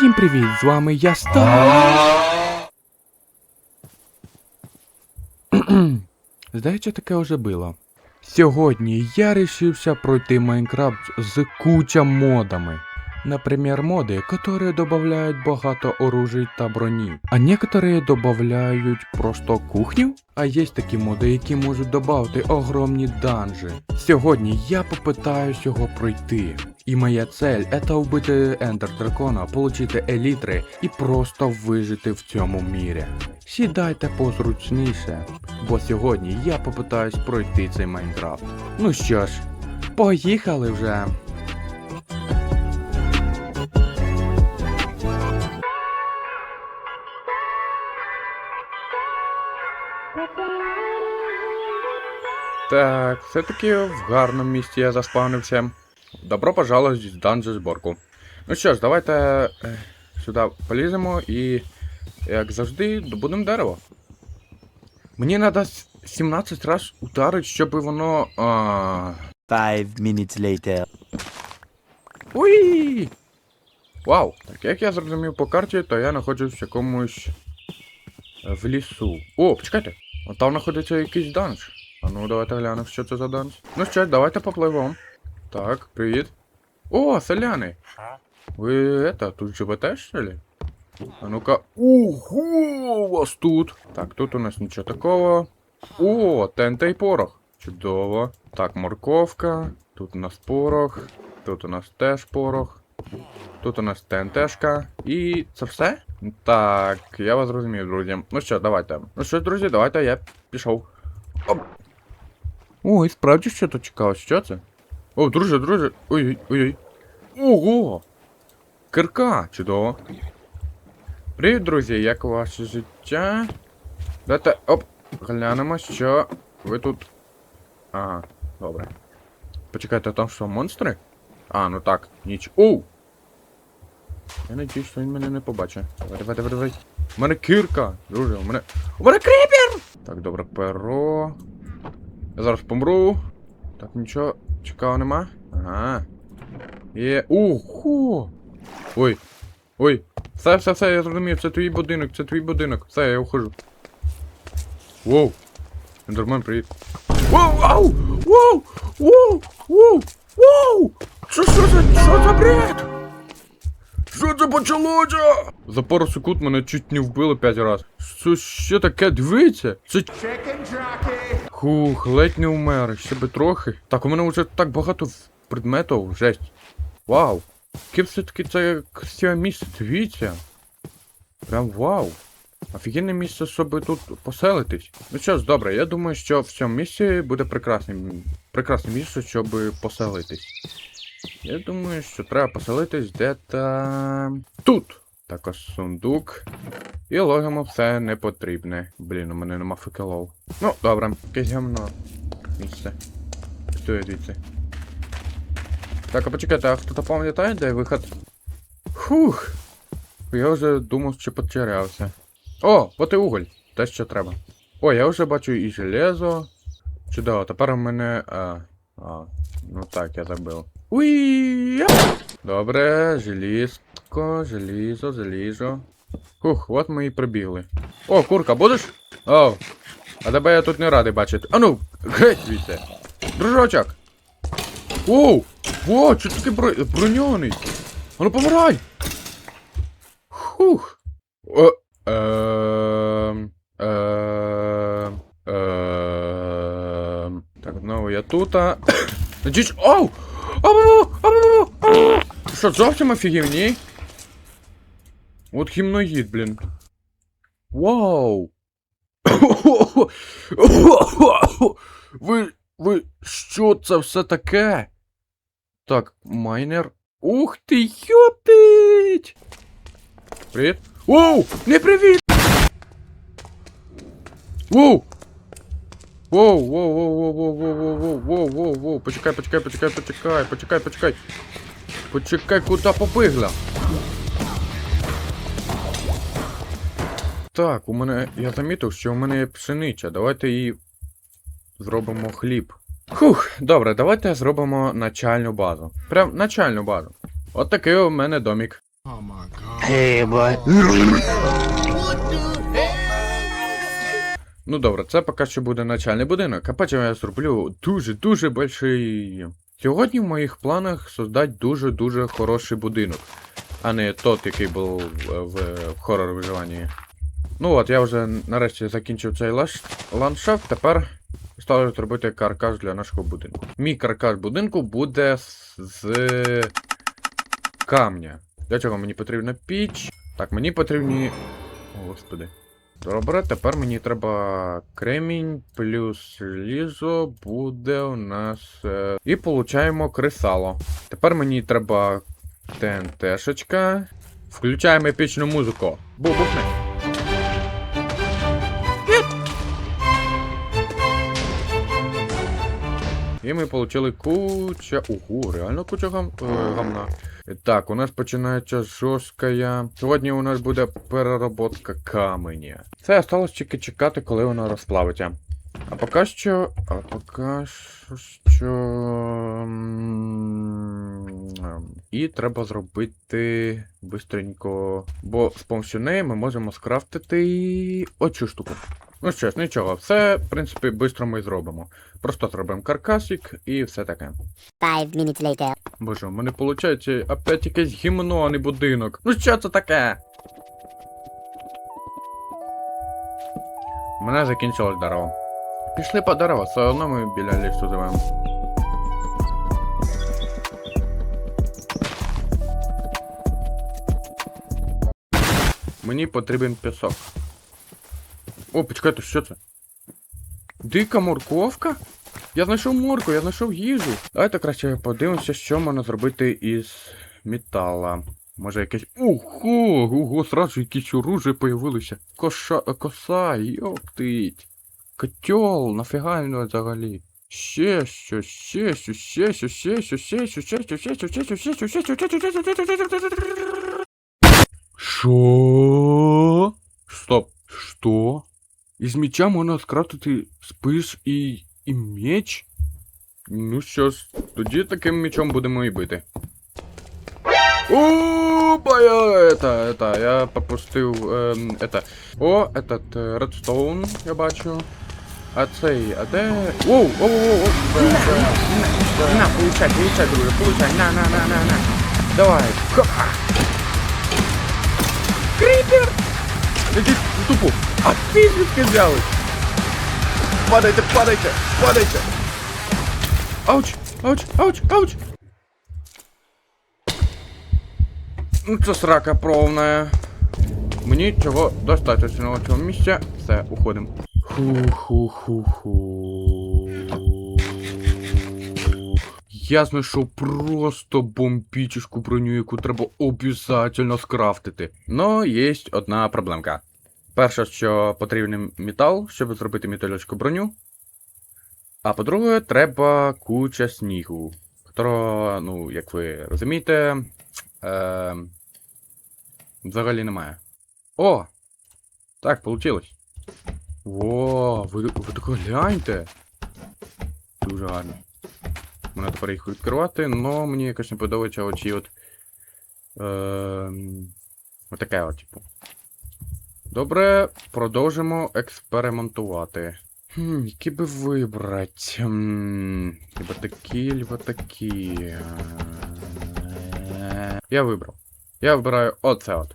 Всім привіт, з вами я Стар. Здається, таке вже було. Сьогодні я рішився пройти Майнкрафт з куча модами. Например, моды, которые добавляют багато оружий та броні, а некоторые добавляють просто кухню. А є такі моди, які можуть додати огромні данжі. Сьогодні я попитаюсь його пройти. І моя цель это вбити Ендер Дракона, получити елітри і просто вижити в цьому мірі. Сідайте позручніше, бо сьогодні я попитаюсь пройти цей Майнкрафт. Ну що ж, поїхали вже. Так, все-таки в гарному місці я заспавнився. Добро пожаловать в данжі зборку. Ну що ж, давайте е, сюди поліземо і, як завжди, добудемо дерево. Мені треба 17 раз ударити, щоб воно. А... Five minutes later. Уї! Вау! Так як я зрозумів по карті, то я знаходжусь в якомусь е, в лісу. О, почекайте! Там знаходиться якийсь данж. А ну давайте глянемо, що це за данж. Ну що, давайте попливемо. Так, привіт. О, селяни! Ви это, тут живете, що ли? А ну-ка. Ого, у вас тут. Так, тут у нас нічого такого. О, ТНТ і порох. Чудово. Так, морковка. Тут у нас порох. Тут у нас теж порох. Тут у нас ТНТшка. І це все? Так, я вас зрозумів, друзі. Ну що, давайте. Ну що, друзі, давайте я пішов. Оп. Ой, справді що тут чекалось? Що це? О, друже, друже. Ой, ой, ой. Ого! Кирка, чудово. Привіт, друзі, як ваше життя? Дайте, оп, глянемо, що ви тут. Ага, добре. Почекайте, там що, монстри? А, ну так, ніч. Оу! Я надіюсь, що він мене не побачить. Давай, давай, давай, давай. У мене кирка! Друже, у мене. У мене кріпер! Так, добре, перо. Я зараз помру. Так, нічого цікавого нема. Ага. Є. Ого! Ой. Ой. Все, все, все, я зрозумів, це твій будинок, це твій будинок. Все, я ухожу. Воу. Ендермен, привіт. Воу, вау! Воу! Воу! Воу! Воу! Що, що за, що за бред? Що це почалося? За пару секунд мене чуть не вбили п'ять разів. Що ще таке? Дивіться! Це Хух, ледь не умер, ще би трохи. Так, у мене вже так багато предметів, жесть. Вау. Яке все-таки це красиве місце, дивіться. Прям вау. Офігенне місце, щоб тут поселитись. Ну що ж, добре, я думаю, що в цьому місці буде прекрасне, прекрасне місце, щоб поселитись. Я думаю, що треба поселитись де-то тут. Також сундук. І логимо все не потрібне. Блін, у мене нема факелов. Ну, добре, якесь гамно. Місце. Що звідси? Так, а почекайте, а хто-то пам'ятає, де виход? Фух. Я вже думав, що потерявся. О, от і уголь. Те, що треба. О, я вже бачу і железо. Чудово, тепер у мене. А, а, ну так, я забив. Уі! Добре, желізко, желізо, желізо. Хух, от ми і прибігли. О, курка, будеш? О, а тебе я тут не радий бачити. Ану, геть звідси. Дружочок. Оу! Во, що таке бро... броньоний? Ану помирай! Хух. О, ем. Так, знову я тут. Надіюсь. Оу! Ау! Ау! Ау! Що, зовсім офігів, ні? От гімноїд, блін. Вау! Ви. Ви. Що це все таке? Так, майнер. Ух ти, йоптить! Привіт. Воу! Не привіт! Воу! Воу, воу, воу, воу, воу, воу, воу, воу, воу, воу, почекай, почекай, почекай, почекай, почекай, почекай. Почекай, куди побігла? Так, у мене. Я замітив, що у мене є пшениця. Давайте її зробимо хліб. Хух, добре, давайте зробимо начальну базу. Прям начальну базу. От такий у мене домік. Ну добре, це поки що буде начальний будинок, а потім я зроблю дуже-дуже больший. Сьогодні в моїх планах создати дуже-дуже хороший будинок, а не тот, який був е, в, в хоррор виживанні. Ну от, я вже нарешті закінчив цей ландшафт, тепер ставлю зробити каркас для нашого будинку. Мій каркас будинку буде з, камня. Для чого мені потрібна піч? Так, мені потрібні. О, господи. Добре, тепер мені треба кремінь плюс лізо буде у нас. Е... І получаємо кресало. Тепер мені треба ТНТшечка. Включаємо епічну музику. Бу-бухне. І ми отримали куча. Ого, реально куча гам... е, гамна. Так, у нас починається жорсткая. Сьогодні у нас буде перероботка каменя. Це осталось тільки чекати, коли воно розплавиться. А поки що. А поки що. ем, І треба зробити бистренько. Бо з неї ми можемо скрафтити оцю штуку. Ну що ж, нічого, все, в принципі, швидко ми зробимо. Просто зробимо каркасик і все таке. Five minutes later. Боже, у мене виходить опять якесь гімно, а не будинок. Ну що це таке? У мене закінчилось дерево. Пішли по дерево, все одно ми біля лісу живемо. Мені потрібен пісок. О, почекайте, що це? Дика морковка? Я знайшов морку, я знайшов їжу. Давайте краще подивимося, що можна зробити із метала. Може якесь. Ого! Ого, сразу якісь оружия появилися. Коша. коса, йоптить. Котел, нафіга воно взагалі. Ще що, ще що, ще що, ще що, ще що, ще що, ще що, ще що, ще що, ще що, ще що, ще що. Що? Стоп. Що? Із меча можна скрафтити спис і. і меч? Ну що ж, тоді таким мечом будемо і бити. Опа, я это, это, я пропустив, ем, это. О, этот е, редстоун, я бачу. А цей, а де. Воу, воу, воу, воу, це- це- На, получай, получай, друже, получай, на, на, на, на, на. Давай, ха. Кріпер! Ідіть в тупу. А ти звідки взялись? Падайте, падайте, падайте. Ауч, ауч, ауч, ауч. Ну це срака повна. Мені цього достатньо цього місця. Все, уходимо. Ху-ху-ху-ху. Я знайшов просто бомбічку броню, яку треба обов'язково скрафтити. Но є одна проблемка. Перше, що потрібен метал, щоб зробити металічку броню. А по-друге, треба куча снігу. Которого, ну, як ви розумієте, е, взагалі немає. О! Так, получилось. О, ви, ви тако гляньте. Дуже гарно. Мене тепер їх відкривати, но мені якось не подобається оці от. Е, отаке от, типу. Добре, продовжимо експериментувати. Хм, які би вибрати? Либо такі, либо такі. Е, Я вибрав. Я вибираю оце от.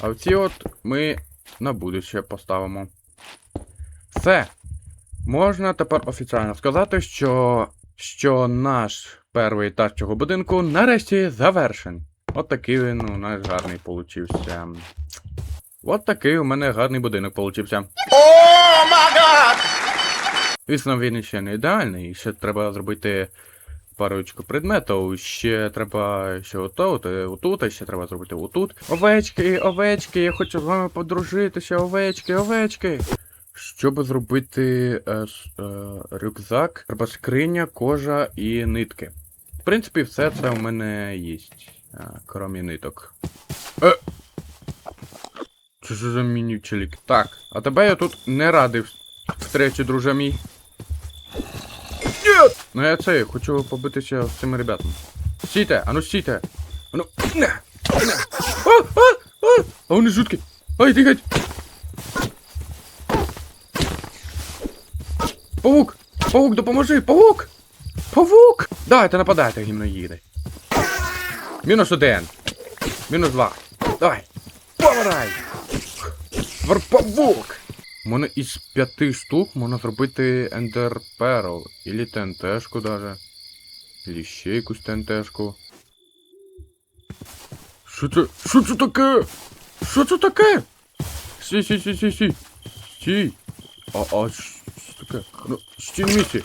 А оці от ми на будуще поставимо. Все. Можна тепер офіційно сказати, що, що наш перший етаж цього будинку нарешті завершен. От такий він у нас гарний получився. От такий у мене гарний будинок получився. Звісно, він ще не ідеальний, ще треба зробити парочку предметів, ще треба ще отут, е, отут, а ще треба зробити отут. Овечки, овечки, я хочу з вами подружитися, овечки, овечки. Щоб зробити е, е, рюкзак, треба скриня, кожа і нитки. В принципі, все це у мене є. Крім ниток. Е! Що ж за міні-челік? Так, а тебе я тут не радив встречі, друже мій. Ні! Ну я це, хочу побитися з цими ребятами. Стійте, а ну стійте. А ну, не, не. А, а, а, а вони жуткі. Ай, тихать. Павук! Павук, допоможи! Павук! Павук! Давайте нападайте, гімноїди. Мінус один. Мінус два. Давай. Помирай! Павук! У мене із п'яти штук можна зробити Ender Pearl. Ілі ТНТшку даже. Ілі ще якусь ТНТшку. Що це? Що це таке? Що це таке? Сі, сі, сі, сі, сі. Сі. А, а, що таке? Ну, стій на місці.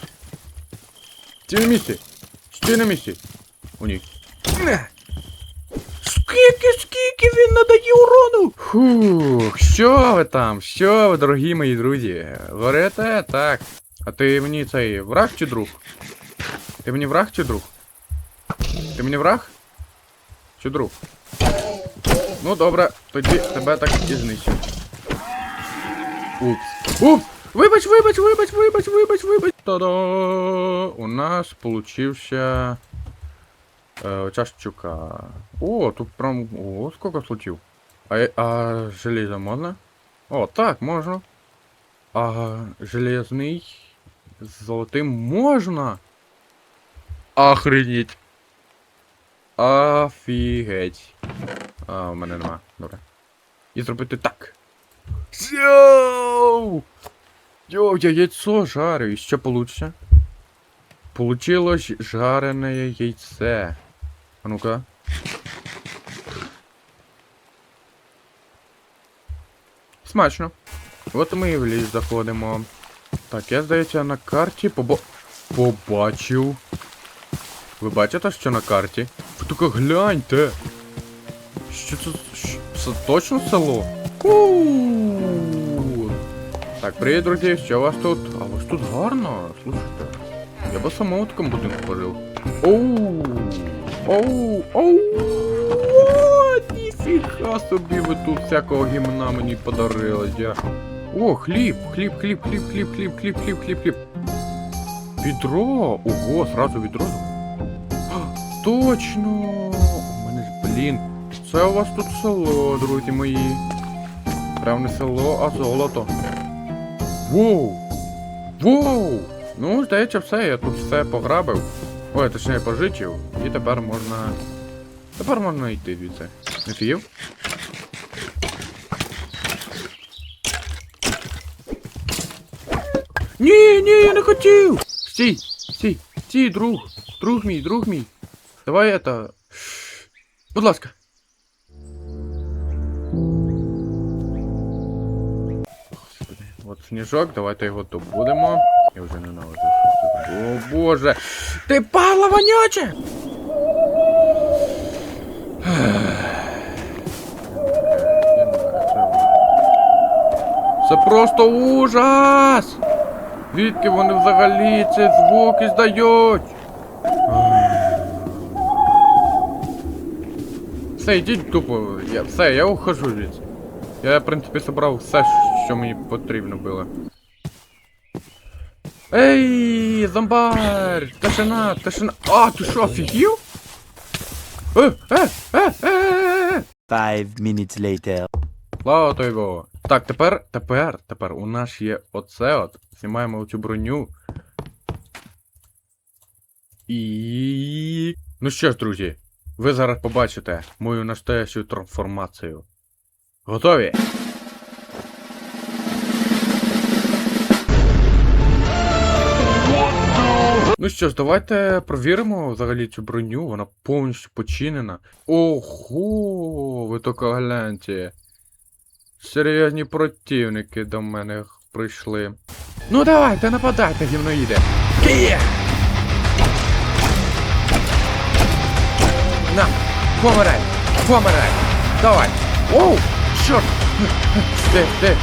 Стій на місці. Стій на місці. О, ні. Скільки, скільки він надає урону? Фух, що ви там? Що ви, дорогі мої друзі? Горите? Так. А ти мені цей враг чи друг? Ти мені враг чи друг? Ти мені враг? Чи друг? Ну добре, тоді тебе так і знищу. Упс. Упс! Вибач, вибач, вибач, вибач, вибач, вибач. Та-да! У нас получився. Е, оця щука. О, тут прям. О, сколько случив. А, е- а железо можна? О, так, можна. А железний з золотим можна. Охренеть. Офігеть. А, у мене нема. Добре. І зробити так. Йоу! Йоу, я яйцо жарю. І що получится? Получилось жарене яйце. А ну-ка. Смачно. От ми і в ліс заходимо. Так, я здається на карті побо... Побачив. Ви бачите, що на карті? Ви тільки гляньте. Що це? Це точно село? Так, привіт, друзі, що у вас тут? А у вас тут гарно, слушайте. Я би самому в такому будинку пожив. Оу! Оу! Оу! О, ніфіга собі ви тут всякого гімна мені подарили, я. О, хліб, хліб, хліб, хліб, хліб, хліб, хліб, хліб, хліб, хліб. Відро! Ого, сразу відро. Точно! У мене блін. Це у вас тут село, друзі мої. Прям не село, а золото. Воу! Воу! Ну, здається, все, я тут все пограбив. Ой, точніше пожичив. І тепер можна. Тепер можна йти звідси. Не фіїв? Ні, ні, я не хотів! Стій, стій, стій, друг, друг мій, друг мій. Давай это. Будь ласка. От сніжок, давайте його добудемо. Я вже що це. О боже! Ти пала вонюче! Це просто ужас! Звідки вони взагалі ці звуки здають? Все, йдіть тупо. Я, все, я ухожу звідси. Я, в принципі, собрав все, що мені потрібно було. Ей, зомбар! Тишина, тишина. А, ти що, офігів? Е, е, е, е, е, е. Five minutes later. Слава тобі Богу. Так, тепер, тепер, тепер у нас є оце от. Знімаємо оцю броню. І. Ну що ж, друзі, ви зараз побачите мою настоящу трансформацію. Готові? Ну що ж, давайте провіримо взагалі цю броню, вона повністю починена. Ого, ви тільки гляньте. Серйозні противники до мене прийшли. Ну давайте, нападайте, гімноїде. Киє! На, помирай! Помирай! Давай! Оу! Чорт! Де, де?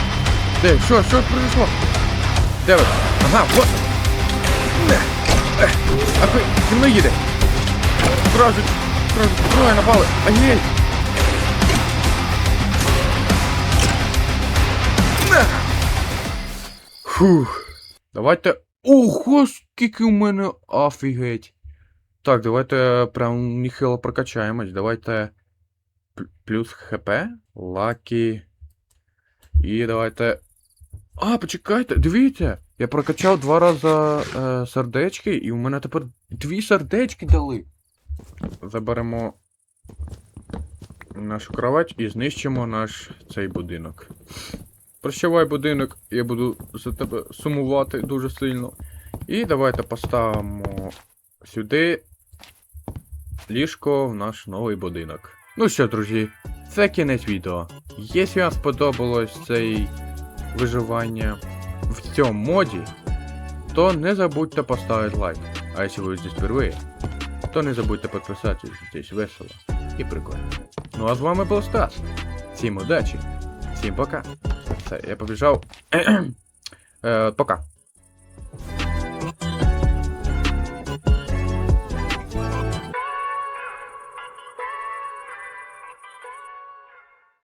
Де? Що, що произошло? Де ви? Ага, вот! А ви гімноїде! Зразу, зразу, троє напали! Ай-яй! Фух. Давайте. Ого, скільки у мене офігеть. Так, давайте прям ніхило прокачаємось. Давайте. плюс ХП, лакі. І давайте. А, почекайте, дивіться! Я прокачав два рази е, сердечки, і у мене тепер дві сердечки дали. Заберемо нашу кровать і знищимо наш цей будинок. Прощавай, будинок, я буду за тебе сумувати дуже сильно. І давайте поставимо сюди ліжко в наш новий будинок. Ну що, друзі, це кінець відео. Якщо вам сподобалось цей виживання в цьому моді, то не забудьте поставити лайк. А якщо ви здесь впервые, то не забудьте подписаться, здесь весело і прикольно. Ну а з вами був Стас. Всім удачі, всім пока. Все, я побіжав. Е, пока.